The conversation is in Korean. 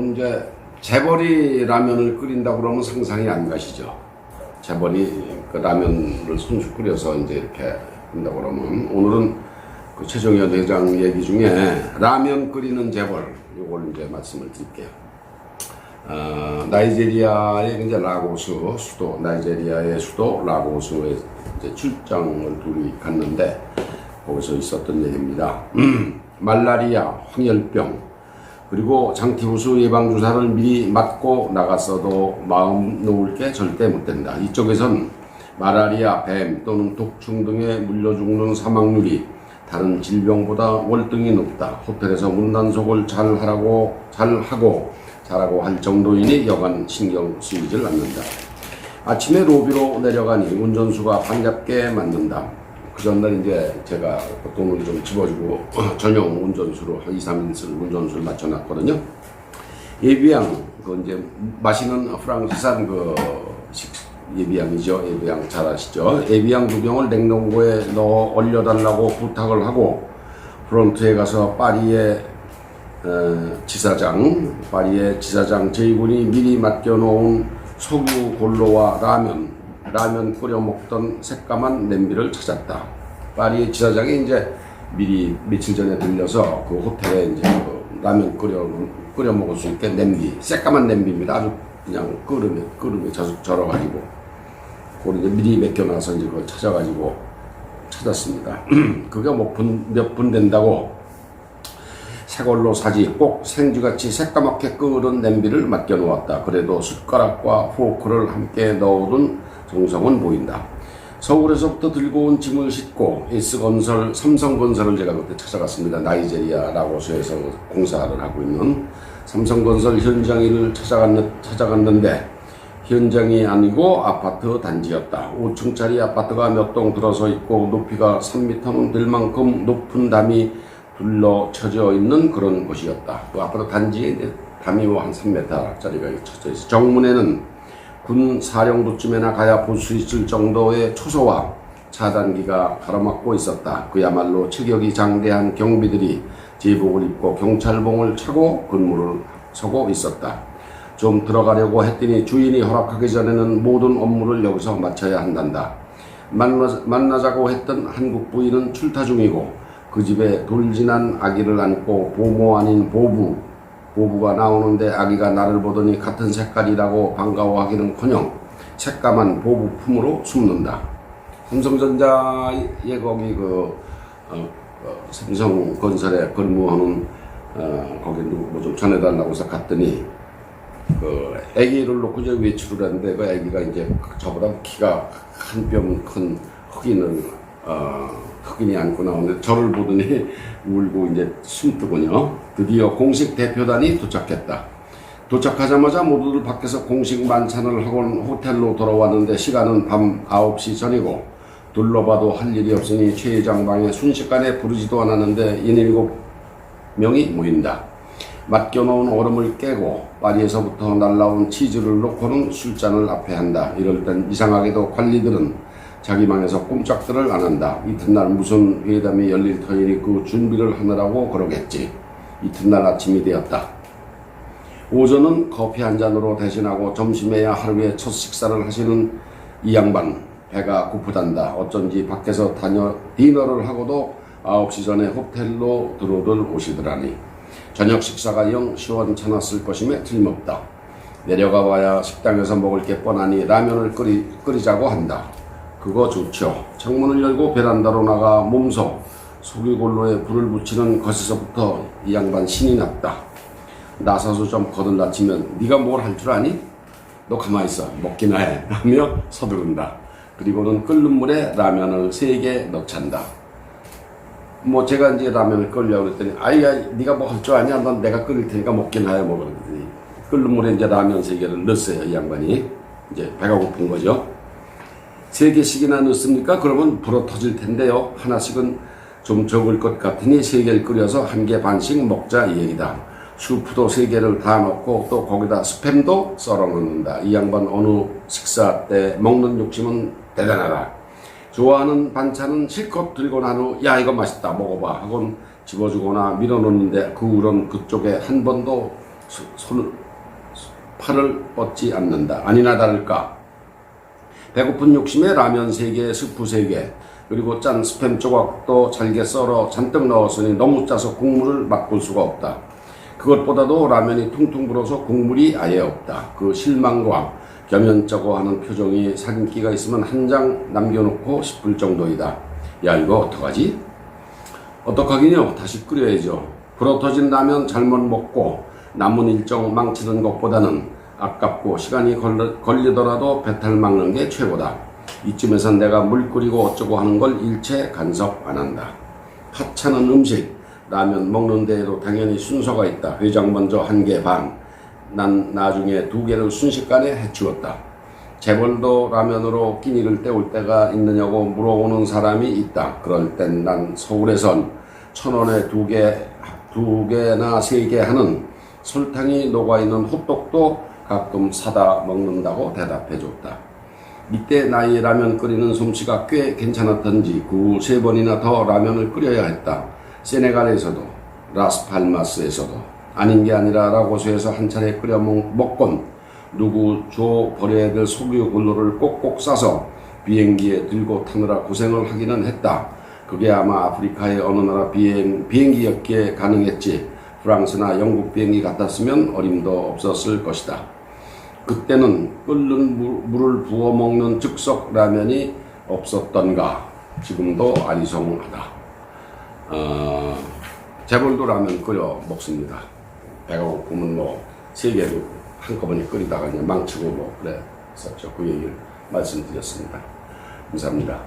여러분 이제 재벌이 라면을 끓인다고 그러면 상상이 안 가시죠. 재벌이 그 라면을 손수 끓여서 이제 이렇게 한다고 그러면 오늘은 그 최정현 회장 얘기 중에 라면 끓이는 재벌 요걸 이제 말씀을 드릴게요. 어, 나이제리아의 이제 라고스 수도 나이제리아의 수도 라고스에 이제 출장을 둘이 갔는데 거기서 있었던 얘기입니다. 말라리아, 황열병 그리고 장티푸스 예방 주사를 미리 맞고 나갔어도 마음 놓을 게 절대 못 된다. 이쪽에선 마라리아, 뱀 또는 독충 등에 물려 죽는 사망률이 다른 질병보다 월등히 높다. 호텔에서 문단속을 잘 하라고 잘 하고 잘하고 할 정도이니 여간 신경 쓰이질 않는다. 아침에 로비로 내려가니 운전수가 반갑게 맞는다. 그 전날 이제 제가 그 돈을 좀 집어주고 전용 운전수로 한 2, 3일 쓸 운전수를 맞춰놨거든요. 예비양, 그 이제 마시는 프랑스산 그 식, 예비양이죠. 예비양 잘 아시죠? 예비양 두 병을 냉동고에 넣어 얼려달라고 부탁을 하고 프론트에 가서 파리에 어, 지사장, 파리의 지사장 제이군이 미리 맡겨놓은 석유 골로와 라면, 라면 끓여 먹던 새까만 냄비를 찾았다. 파리의 지사장이 이제 미리 며칠 전에 들려서 그 호텔에 이제 그 라면 끓여 끓여 먹을 수 있게 냄비, 새까만 냄비입니다. 아주 그냥 끓으면 끓으면 저- 절어 가지고 그걸 이제 미리 맡겨놔서 이제 그걸 찾아가지고 찾았습니다. 그게 뭐몇 분 된다고 새걸로 사지 꼭 생쥐같이 새까맣게 끓은 냄비를 맡겨 놓았다. 그래도 숟가락과 포크를 함께 넣어둔 정성은 보인다. 서울에서부터 들고 온 짐을 싣고 S건설, 삼성건설을 제가 그때 찾아갔습니다. 나이제리아 라고스에서 공사를 하고 있는 삼성건설 찾아갔는, 찾아갔는데 현장이 아니고 아파트 단지였다. 5층짜리 아파트가 몇 동 들어서 있고 높이가 3m는 될 만큼 높은 담이 둘러쳐져 있는 그런 곳이었다. 그 아파트 단지에 담이 뭐 한 3m짜리가 쳐져 있어. 정문에는 군 사령부쯤에나 가야 볼 수 있을 정도의 초소와 차단기가 가로막고 있었다. 그야말로 체격이 장대한 경비들이 제복을 입고 경찰봉을 차고 근무를 서고 있었다. 좀 들어가려고 했더니 주인이 허락하기 전에는 모든 업무를 여기서 마쳐야 한단다. 만나, 만나자고 했던 한국 부인은 출타 중이고 그 집에 돌진한 아기를 안고 보모 아닌 보부 보부가 나오는데 아기가 나를 보더니 같은 색깔이라고 반가워하기는커녕 새까만 보부 품으로 숨는다. 삼성전자의 거기 그 어, 어, 삼성건설에 근무하는 어, 거기 누구 좀 전해달라고 해서 갔더니 그 아기를 놓고 이제 외출을 했는데 그 아기가 이제 저보다 키가 한 뼘 큰 흑인을 어, 흑인이 안고 나오는데 저를 보더니 울고 이제 숨뜨군요. 드디어 공식 대표단이 도착했다. 도착하자마자 모두들 밖에서 공식 만찬을 하고 호텔로 돌아왔는데 시간은 밤 9시 전이고 둘러봐도 할 일이 없으니 최 회장 방에 순식간에 부르지도 않았는데 인 일곱 명이 모인다. 맡겨놓은 얼음을 깨고 파리에서부터 날라온 치즈를 놓고는 술잔을 앞에 한다. 이럴 땐 이상하게도 관리들은 자기 방에서 꼼짝들을 안 한다. 이튿날 무슨 회담이 열릴 터이니 그 준비를 하느라고 그러겠지. 이튿날 아침이 되었다. 오전은 커피 한 잔으로 대신하고 점심에야 하루에 첫 식사를 하시는 이 양반 배가 고프단다. 어쩐지 밖에서 다녀 디너를 하고도 9시 전에 호텔로 들어오들 오시더라니. 저녁 식사가 영 시원찮았을 것임에 틀림없다. 내려가 봐야 식당에서 먹을 게 뻔하니 라면을 끓이, 끓이자고 한다. 그거 좋죠. 창문을 열고 베란다로 나가 몸소 소기골로에 불을 붙이는 것에서부터 이 양반 신이 났다. 나서서 좀 거들나치면 네가 뭘 할 줄 아니? 너 가만히 있어. 먹기나 해. 하며 서두른다. 그리고는 끓는 물에 라면을 세 개 넣찬다. 뭐 제가 이제 라면을 끓려고 그랬더니 아이야 네가 뭐 할 줄 아냐? 넌 내가 끓일 테니까 먹기나 해. 뭐 그러더니 끓는 물에 이제 라면 세 개를 넣었어요. 이 양반이. 이제 배가 고픈 거죠. 세 개씩이나 넣습니까? 그러면 불어 터질 텐데요. 하나씩은 좀 적을 것 같으니 세 개를 끓여서 한 개 반씩 먹자 이 얘기다. 수프도 세 개를 다 넣고 또 거기다 스팸도 썰어 넣는다. 이 양반 어느 식사 때 먹는 욕심은 대단하다. 좋아하는 반찬은 실컷 들고 난 후 야 이거 맛있다 먹어봐 하곤 집어주거나 밀어놓는데 그 우론 그쪽에 한 번도 소- 손을 팔을 뻗지 않는다. 아니나 다를까 배고픈 욕심에 라면 3개, 스프 3개, 그리고 짠 스팸 조각도 잘게 썰어 잔뜩 넣었으니 너무 짜서 국물을 맛볼 수가 없다. 그것보다도 라면이 퉁퉁 불어서 국물이 아예 없다. 그 실망과 겸연쩍어 하는 표정이 사진기가 있으면 한 장 남겨놓고 싶을 정도이다. 야, 이거 어떡하지? 어떡하긴요. 다시 끓여야죠. 불어터진 라면 잘못 먹고 남은 일정 망치는 것보다는 아깝고 시간이 걸리, 걸리 더라도 배탈 막는 게 최고다. 이쯤에선 내가 물 끓이고 어쩌고 하는 걸 일체 간섭 안 한다. 하찮은 음식, 라면 먹는 데에도 당연히 순서가 있다. 회장 먼저 한 개 반, 난 나중에 두 개를 순식간에 해치웠다. 재벌도 라면으로 끼니를 때울 때가 있느냐고 물어오는 사람이 있다. 그럴 땐 난 서울에선 천 원에 두 개, 두 개나 세 개 하는 설탕이 녹아있는 호떡도 가끔 사다 먹는다고 대답해 줬다. 이때 나이 라면 끓이는 솜씨가 꽤 괜찮았던지 그세 번이나 더 라면을 끓여야 했다. 세네갈에서도 라스팔마스에서도 아닌 게 아니라 라고스에서 한 차례 끓여 먹- 먹곤 누구 줘 버려야 될 석유 굴로를 꼭꼭 싸서 비행기에 들고 타느라 고생을 하기는 했다. 그게 아마 아프리카의 어느 나라 비행, 비행기였기에 가능했지. 프랑스나 영국 비행기 같았으면 어림도 없었을 것이다. 그때는 끓는 물, 물을 부어 먹는 즉석 라면이 없었던가. 지금도 아리송하다. 어, 재벌도 라면 끓여 먹습니다. 배가 고프면 뭐, 세 개도 한꺼번에 끓이다가 그냥 망치고 뭐, 그랬었죠. 그 얘기를 말씀드렸습니다. 감사합니다.